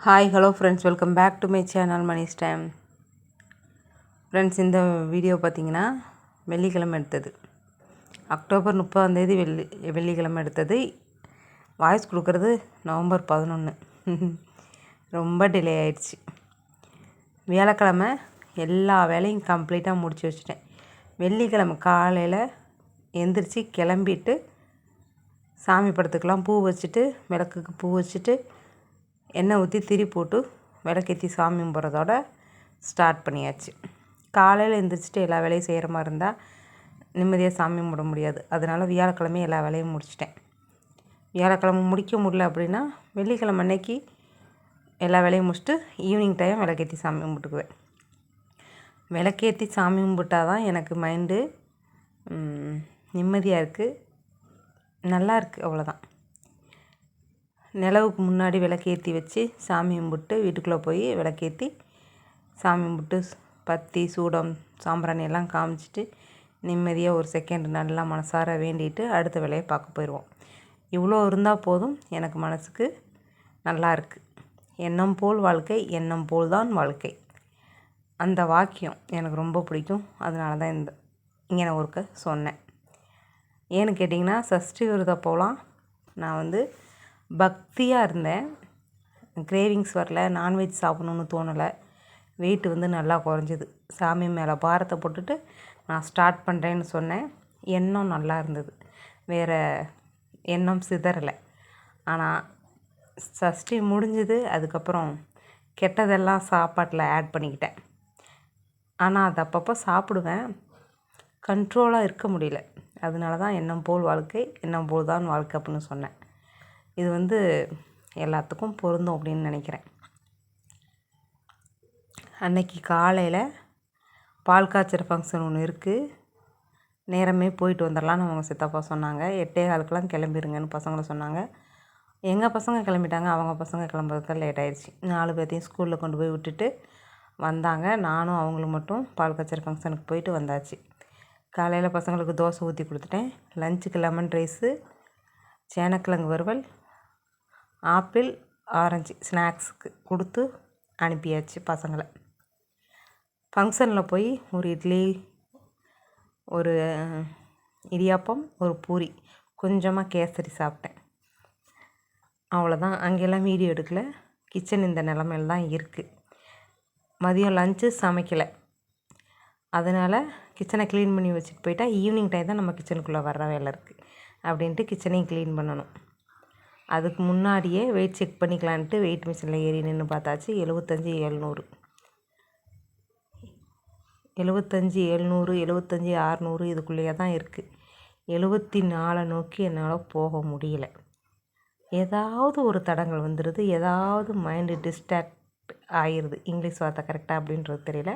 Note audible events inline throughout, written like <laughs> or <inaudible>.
Hi hello friends welcome back to my channel Mani's time friends இந்த video பார்த்தீங்கன்னா வெள்ளிக்கிழமை எடுத்தது. அக்டோபர் முப்பதாந்தேதி வெள்ளி வெள்ளிக்கிழமை எடுத்தது. வாய்ஸ் கொடுக்குறது நவம்பர் பதினொன்று <laughs> ரொம்ப டிலே ஆயிடுச்சு. வியாழக்கிழமை எல்லா வேலையும் கம்ப்ளீட்டாக முடிச்சு வச்சுட்டேன். வெள்ளிக்கிழமை காலையில் எந்திரிச்சு கிளம்பிட்டு சாமி படத்துக்கெலாம் பூ வச்சுட்டு விளக்குக்கு பூ வச்சுட்டு எண்ணெய் ஊற்றி திரி போட்டு விளக்கேற்றி சாமி கும்பிட்றதோட ஸ்டார்ட் பண்ணியாச்சு. காலையில் எழுந்திரிச்சிட்டு எல்லா வேலையும் செய்கிற மாதிரி இருந்தால் நிம்மதியாக சாமி கும்பிட முடியாது. அதனால் வியாழக்கிழமை எல்லா வேலையும் முடிச்சிட்டேன். வியாழக்கிழமை முடிக்க முடியல அப்படின்னா வெள்ளிக்கிழமை அன்னைக்கு எல்லா வேலையும் முடிச்சுட்டு ஈவினிங் டைம் விளக்கேற்றி சாமி கும்பிட்டுக்குவேன். விளக்கேற்றி சாமி கும்பிட்டா தான் எனக்கு மைண்டு நிம்மதியாக இருக்குது நல்லா இருக்குது அவ்வளோதான் நிலவுக்கு முன்னாடி விளக்கேற்றி வச்சு சாமி கும்பிட்டு வீட்டுக்குள்ளே போய் விளக்கேற்றி சாமி கும்பிட்டு பத்தி சூடம் சாம்பிராணி எல்லாம் காமிச்சிட்டு நிம்மதியாக ஒரு செகண்ட் நல்லா மனசார வேண்டிட்டு அடுத்த வேலையை பார்க்க போயிடுவோம். இவ்வளோ இருந்தால் போதும் எனக்கு மனசுக்கு நல்லா இருக்குது எண்ணம் போல் வாழ்க்கை எண்ணம் போல் தான் வாழ்க்கை. அந்த வாக்கியம் எனக்கு ரொம்ப பிடிக்கும். அதனால தான் இந்த இங்கே ஒருக்க சொன்னேன். ஏன்னு கேட்டிங்கன்னா சஷ்டி விரதப்போலாம் நான் வந்து பக்தியாக இருந்தேன். கிரேவிங்ஸ் வரல நான்வெஜ் சாப்பிட்ணுன்னு தோணலை. வெயிட் வந்து நல்லா குறைஞ்சிது. சாமி மேலே பாரத்தை போட்டுட்டு நான் ஸ்டார்ட் பண்ணுறேன்னு சொன்னேன். எண்ணம் நல்லா இருந்தது. வேறு எண்ணம் சிதறலை. ஆனால் சஷ்டி முடிஞ்சது அதுக்கப்புறம் கெட்டதெல்லாம் சாப்பாட்டில் ஆட் பண்ணிக்கிட்டேன். ஆனால் அது அப்பப்போ சாப்பிடுவேன். கண்ட்ரோலாக இருக்க முடியல. அதனால தான் எண்ணம் போல் வாழ்க்கை எண்ணம் போல் தான் வாழ்க்கை அப்படின்னு சொன்னேன். இது வந்து எல்லாத்துக்கும் பொருந்தும் அப்படின்னு நினைக்கிறேன். அன்னைக்கு காலையில் பால் காய்ச்சற ஃபங்க்ஷன் ஒன்று இருக்குது நேரமே போயிட்டு வந்துடலான்னு அவங்க சித்தப்பா சொன்னாங்க. எட்டே காலுக்கெலாம் கிளம்பிருங்கன்னு பசங்களை சொன்னாங்க. எங்கள் பசங்க கிளம்பிட்டாங்க? அவங்க பசங்க கிளம்புறதுக்கு லேட் ஆயிடுச்சு. நாலு பேர்த்தையும் ஸ்கூலில் கொண்டு போய் விட்டுட்டு வந்தாங்க. நானும் அவங்களும் மட்டும் பால் காய்ச்சற ஃபங்க்ஷனுக்கு போயிட்டு வந்தாச்சு. காலையில் பசங்களுக்கு தோசை ஊற்றி கொடுத்துட்டேன். லஞ்சுக்கு லெமன் ரைஸு சேனக்கிழங்கு வறுவல் ஆப்பிள் ஆரஞ்சு ஸ்நாக்ஸுக்கு கொடுத்து அனுப்பியாச்சு பசங்களை. ஃபங்க்ஷனில் போய் ஒரு இட்லி ஒரு இடியாப்பம் ஒரு பூரி கொஞ்சமாக கேசரி சாப்பிட்டேன். அவ்வளோதான் அங்கெல்லாம் வீடியோ எடுக்கலை. கிச்சன் இந்த நிலமையில தான் இருக்குது மதியம் லஞ்சு சமைக்கலை. அதனால் கிச்சனை க்ளீன் பண்ணி வச்சுட்டு போயிட்டா ஈவினிங் டைம் தான் நம்ம கிச்சனுக்குள்ளே வர்ற வேலை இருக்குது அப்படின்ட்டு கிச்சனையும் க்ளீன் பண்ணணும். அதுக்கு முன்னாடியே வெயிட் செக் பண்ணிக்கலான்ட்டு வெயிட் மிஷினில் ஏறி நின்று பார்த்தாச்சு. எழுபத்தஞ்சி எழுநூறு. எழுபத்தஞ்சி எழுநூறு எழுபத்தஞ்சி அறநூறு இதுக்குள்ளேயே தான் இருக்குது எழுபத்தி நாலை நோக்கி என்னால் போக முடியல. ஏதாவது ஒரு தடங்கள் வந்துடுது ஏதாவது மைண்டு டிஸ்ட்ராக்ட் ஆயிடுது இங்கிலீஷ் வார்த்தை கரெக்டாக அப்படின்றது தெரியல.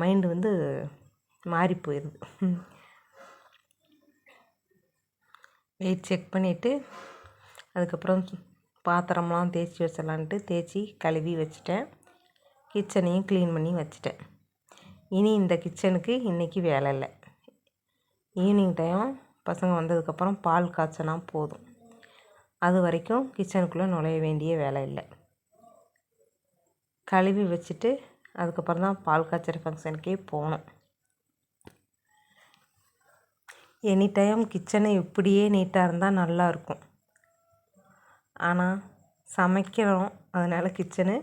மைண்டு வந்து மாறி போயிடுது வெயிட் செக் பண்ணிவிட்டு அதுக்கப்புறம் பாத்திரம்லாம் தேய்ச்சி வச்சிடலான்ட்டு தேய்ச்சி கழுவி வச்சுட்டேன். கிச்சனையும் க்ளீன் பண்ணி வச்சுட்டேன். இனி இந்த கிச்சனுக்கு இன்றைக்கி வேலை இல்லை. ஈவினிங் டைம் பசங்க வந்ததுக்கப்புறம் பால் காய்ச்சினா போதும். அது வரைக்கும் கிச்சனுக்குள்ளே நுழைய வேண்டிய வேலை இல்லை. கழுவி வச்சுட்டு அதுக்கப்புறம் தான் பால் காய்ச்சற ஃபங்க்ஷனுக்கே போகணும். எனி டைம் கிச்சனை இப்படியே நீட்டாக இருந்தால் நல்லாயிருக்கும் ஆனால் சமைக்கிறோம். அதனால் கிச்சனு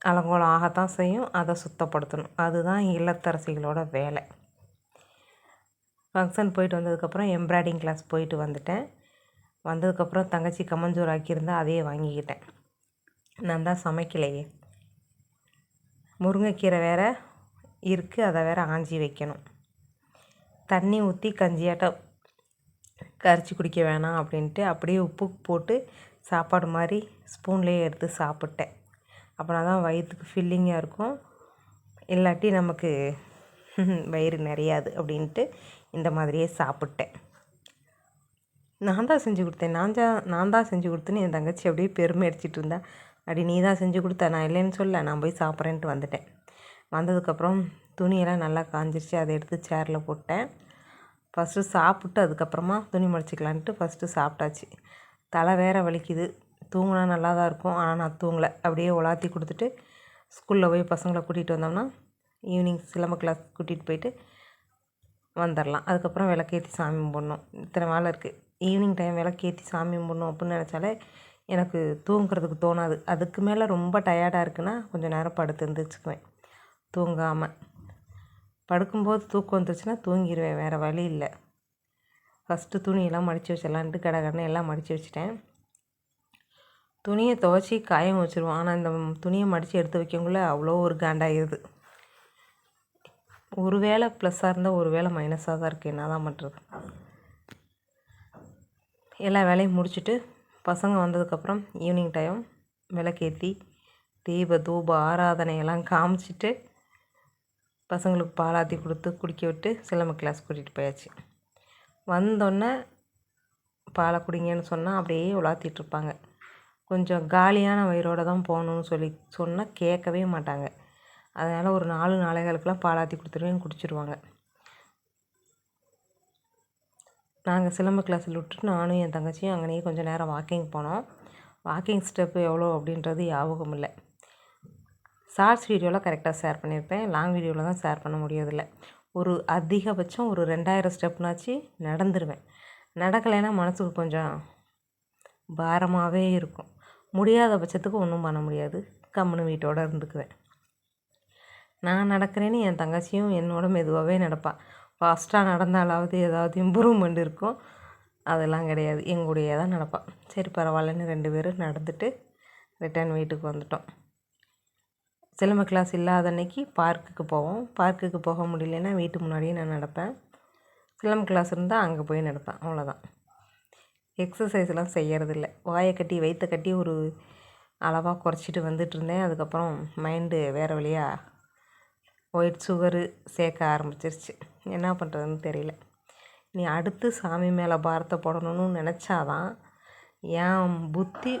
அலங்கோலம் ஆகத்தான் செய்யும். அதை சுத்தப்படுத்தணும். அதுதான் இல்லத்தரசிகளோட வேலை. ஃபங்க்ஷன் போயிட்டு வந்ததுக்கப்புறம் எம்ப்ராய்டிங் கிளாஸ் போயிட்டு வந்துட்டேன். வந்ததுக்கப்புறம் தங்கச்சி கம்மஞ்சோறு ஆக்கியிருந்தால் அதையே வாங்கிக்கிட்டேன். நான் தான் சமைக்கலையே. முருங்கைக்கீரை வேறு இருக்குது அதை வேறு ஆஞ்சி வைக்கணும். தண்ணி ஊற்றி கஞ்சியாட்டம் கரைச்சி குடிக்க வேணாம் அப்படின்ட்டு அப்படியே உப்பு போட்டு சாப்பாடு மாதிரி ஸ்பூன்லேயே எடுத்து சாப்பிட்டேன். அப்படின்னா தான் வயிற்றுக்கு ஃபில்லிங்காக இருக்கும். இல்லாட்டி நமக்கு <laughs> வயிறு நிறையாது அப்படின்ட்டு இந்த மாதிரியே சாப்பிட்டேன். நான் தான் செஞ்சு கொடுத்தேன். நான் தான் நான் தான் செஞ்சு கொடுத்தேன்னு என் தங்கச்சி அப்படியே பெருமை அடிச்சிட்டு இருந்தா. அப்படி நீ தான் செஞ்சு கொடுத்த நான் இல்லைன்னு சொல்ல நான் போய் சாப்பிட்றேன்ட்டு வந்துட்டேன். வந்ததுக்கப்புறம் துணியெல்லாம் நல்லா காஞ்சிருச்சு. அதை எடுத்து சேரில் போட்டேன். ஃபஸ்ட்டு சாப்பிட்டு அதுக்கப்புறமா துணி மடிச்சிக்கலான்ட்டு ஃபஸ்ட்டு சாப்பிட்டாச்சு. தலை வேறு வலிக்குது. தூங்கினா நல்லா தான் இருக்கும். ஆனால் நான் தூங்கலை. அப்படியே உலாத்தி கொடுத்துட்டு ஸ்கூலில் போய் பசங்களை கூட்டிகிட்டு வந்தோம்னா ஈவினிங் சிலம்ப கிளாஸ் கூட்டிகிட்டு போயிட்டு வந்துடலாம் அதுக்கப்புறம் விளக்கேற்றி சாமி கும்பிட்ணும். இத்தனை வேலை இருக்குது ஈவினிங் டைம் விளக்கேற்றி சாமி கும்பிட்ணும் அப்படின்னு நினச்சாலே எனக்கு தூங்குறதுக்கு தோணாது. அதுக்கு மேலே ரொம்ப டயர்டாக இருக்குன்னா கொஞ்சம் நேரம் படுத்து எழுந்திரிச்சிக்குவேன் தூங்காமல் படுக்கும்போது தூக்கம் வந்துருச்சுன்னா தூங்கிடுவேன் வேறு வழி இல்லை. ஃபஸ்ட்டு துணியெல்லாம் மடித்து வச்சிடலான்ட்டு கடை கடனை எல்லாம் மடித்து வச்சுட்டேன். துணியை துவச்சி காயம் வச்சுருவோம். ஆனால் இந்த துணியை மடித்து எடுத்து வைக்கக்குள்ளே அவ்வளோ ஒரு காண்டாகிடுது ஒரு வேளை ப்ளஸ்ஸாக இருந்தால் ஒரு வேளை மைனஸாக தான் இருக்குது என்ன தான் பண்ணுறது எல்லா வேலையும் முடிச்சுட்டு பசங்க வந்ததுக்கப்புறம் ஈவினிங் டைம் விளக்கேற்றி தீப தூப ஆராதனையெல்லாம் காமிச்சிட்டு பசங்களுக்கு பாலாத்தி கொடுத்து குடிக்க விட்டு சிலம்ப கிளாஸ் கூட்டிகிட்டு போயாச்சு. வந்தோடனே பாலை குடிங்கன்னு சொன்னால் அப்படியே உலாத்திட்ருப்பாங்க கொஞ்சம் காலியான வயிறோடு தான் போகணுன்னு சொல்லி சொன்னால் கேட்கவே மாட்டாங்க. அதனால் ஒரு நாலு நாளைகளுக்கெல்லாம் பாலாத்தி கொடுத்துருவேன் குடிச்சிருவாங்க. நாங்கள் சிலம்ப கிளாஸில் விட்டுட்டு நானும் என் தங்கச்சியும் அங்கேயே கொஞ்சம் நேரம் வாக்கிங் போனோம். வாக்கிங் ஸ்டெப்பு எவ்வளோ அப்படின்றது ஞாபகம் இல்லை ஷார்ட்ஸ் வீடியோவில் கரெக்டாக ஷேர் பண்ணியிருப்பேன். லாங் வீடியோவில் தான் ஷேர் பண்ண முடியறதில்ல. ஒரு அதிகபட்சம் ஒரு ரெண்டாயிரம் ஸ்டெப்னாச்சு நடந்துருவேன். நடக்கலைன்னா மனதுக்கு கொஞ்சம் பாரமாகவே இருக்கும். முடியாத பட்சத்துக்கு ஒன்றும் பண்ண முடியாது. கம்முன்னு வீட்டோடு இருந்துக்குவேன். நான் நடக்கிறேன்னு என் தங்கச்சியும் என்னோட மெதுவாகவே நடப்பாள் ஃபாஸ்ட்டாக நடந்தாலாவது ஏதாவது இம்ப்ரூவ்மெண்ட் இருக்கும் அதெல்லாம் கிடையாது. எங்களுடைய தான் நடப்பாள் சரி பரவாயில்லன்னு ரெண்டு பேரும் நடந்துட்டு ரிட்டர்ன் வீட்டுக்கு வந்துட்டோம். சிலம்ப கிளாஸ் இல்லாத அன்னைக்கு பார்க்குக்கு போவோம். பார்க்குக்கு போக முடியலன்னா வீட்டு முன்னாடியே நான் நடப்பேன். சிலம்ப கிளாஸ் இருந்தால் அங்கே போய் நடப்பேன். அவ்வளோதான் எக்ஸசைஸ்லாம் செய்கிறதில்ல வாயை கட்டி வயிற்ற கட்டி ஒரு அளவாக குறைச்சிட்டு வந்துட்டு இருந்தேன். அதுக்கப்புறம் மைண்டு வேறு வழியாக ஒயிட் சுகரு சேர்க்க ஆரம்பிச்சிருச்சு. என்ன பண்ணுறதுன்னு தெரியல. நீ அடுத்து சாமி மேலே பாரத்தை போடணும்னு நினச்சாதான் என் புத்தி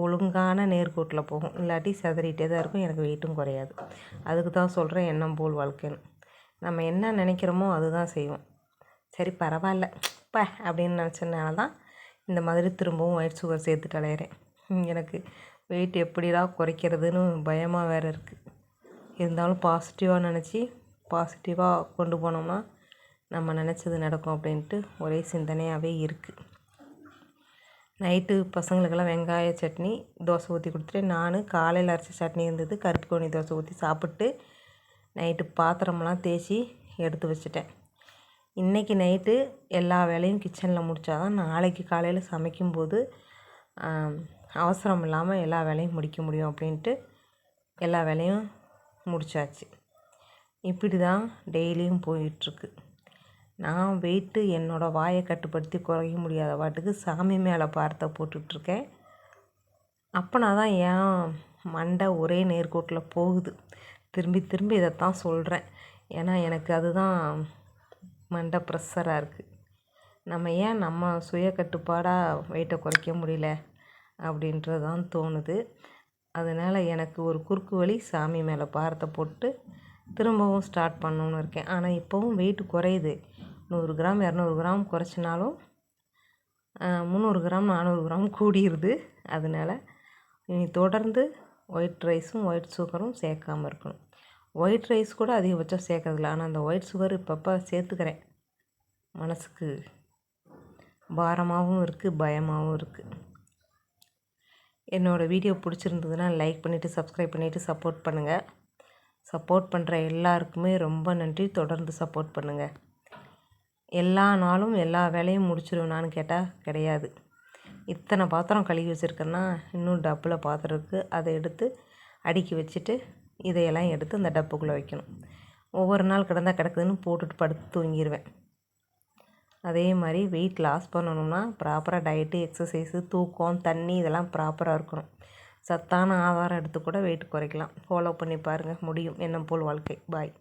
ஒழுங்கான நேர்கோட்டில் போகும். இல்லாட்டி சிதறிகிட்டே தான் இருக்கும். எனக்கு வெயிட்டும் குறையாது. அதுக்கு தான் சொல்கிறேன் எண்ணம் போல் வாழ்க்கைன்னு. நம்ம என்ன நினைக்கிறோமோ அதுதான் செய்வோம். சரி பரவாயில்ல. இப்போ அப்படின்னு நினச்சதுனால தான் இந்த மாதிரி திரும்பவும் ஒயிட் சுகர் சேர்த்துட்டு அலையிறேன். எனக்கு வெயிட் எப்படிடா குறைக்கிறதுன்னு பயமாக வேறு இருக்குது இருந்தாலும் பாசிட்டிவாக நினச்சி பாசிட்டிவாக கொண்டு போனோம்னா நம்ம நினச்சது நடக்கும் அப்படின்ட்டு ஒரே சிந்தனையாகவே இருக்குது நைட்டு பசங்களுக்கெல்லாம் வெங்காய சட்னி தோசை ஊற்றி கொடுத்துட்டு நான் காலையில் அரைச்ச சட்னி இருந்தது. கருப்பு கோணி தோசை ஊற்றி சாப்பிட்டு நைட்டு பாத்திரமெல்லாம் தேய்ச்சி எடுத்து வச்சுட்டேன். இன்றைக்கி நைட்டு எல்லா வேலையும் கிச்சனில் முடித்தா தான் நாளைக்கு காலையில் சமைக்கும்போது அவசரம் இல்லாமல் எல்லா வேலையும் முடிக்க முடியும் அப்படின்ட்டு எல்லா வேலையும் முடித்தாச்சு இப்படி தான் டெய்லியும் போயிட்டுருக்கு நான் வெயிட்டு என்னோடய வாயை கட்டுப்படுத்தி குறைக்க முடியாத பாட்டுக்கு சாமி மேலே பாரத்தை போட்டுட்ருக்கேன். அப்போனா தான் ஏன் மண்டை ஒரே நேர்கோட்டில் போகுது. திரும்பி திரும்பி இதைத்தான் சொல்கிறேன். ஏன்னா எனக்கு அதுதான் மண்டை ப்ரெஷராக இருக்குது நம்ம ஏன் நம்ம சுய கட்டுப்பாடாக வெயிட்டை குறைக்க முடியல அப்படின்றது தான் தோணுது. அதனால் எனக்கு ஒரு குறுக்கு வழி சாமி மேலே பாரத்தை போட்டு திரும்பவும் ஸ்டார்ட் பண்ணணுன்னு இருக்கேன். ஆனால் இப்போவும் வெயிட் குறையுது. நூறு கிராம் இரநூறு கிராம் குறைச்சினாலும் முந்நூறு கிராம் நானூறு கிராம் கூடிடுது அதனால் இனி தொடர்ந்து ஒயிட் ரைஸும் ஒயிட் சுகரும் சேர்க்காமல் இருக்கணும். ஒயிட் ரைஸ் கூட அதிகபட்சம் சேர்க்கறதில்ல. ஆனால் அந்த ஒயிட் சுகர் இப்பப்போ சேர்த்துக்கிறேன். மனதுக்கு பாரமாகவும் இருக்குது பயமாகவும் இருக்குது என்னோடய வீடியோ பிடிச்சிருந்ததுன்னா லைக் பண்ணிவிட்டு சப்ஸ்கிரைப் பண்ணிவிட்டு சப்போர்ட் பண்ணுங்கள் சப்போர்ட் பண்ணுற எல்லாருக்குமே ரொம்ப நன்றி. தொடர்ந்து சப்போர்ட் பண்ணுங்கள் எல்லா நாளும் எல்லா வேலையும் முடிச்சிடுவேனான்னு கேட்டால் கிடையாது. இத்தனை பாத்திரம் கழுவி வச்சுருக்கேன்னா இன்னும் டப்பில் பாத்திரம் இருக்குது அதை எடுத்து அடுக்கி வச்சுட்டு இதையெல்லாம் எடுத்து அந்த டப்புக்குள்ளே வைக்கணும். ஒவ்வொரு நாள் கிடந்தால் கிடக்குதுன்னு போட்டுட்டு படுத்து தூங்கிடுவேன் அதே மாதிரி வெயிட் லாஸ் பண்ணணும்னா ப்ராப்பராக டயட்டு எக்ஸசைஸு தூக்கம் தண்ணி இதெல்லாம் ப்ராப்பராக இருக்கணும். சத்தான ஆதாரம் எடுத்து கூட வெயிட் குறைக்கலாம். ஃபாலோ பண்ணி பாருங்கள் முடியும். எண்ணம் போல் வாழ்க்கை. பாய்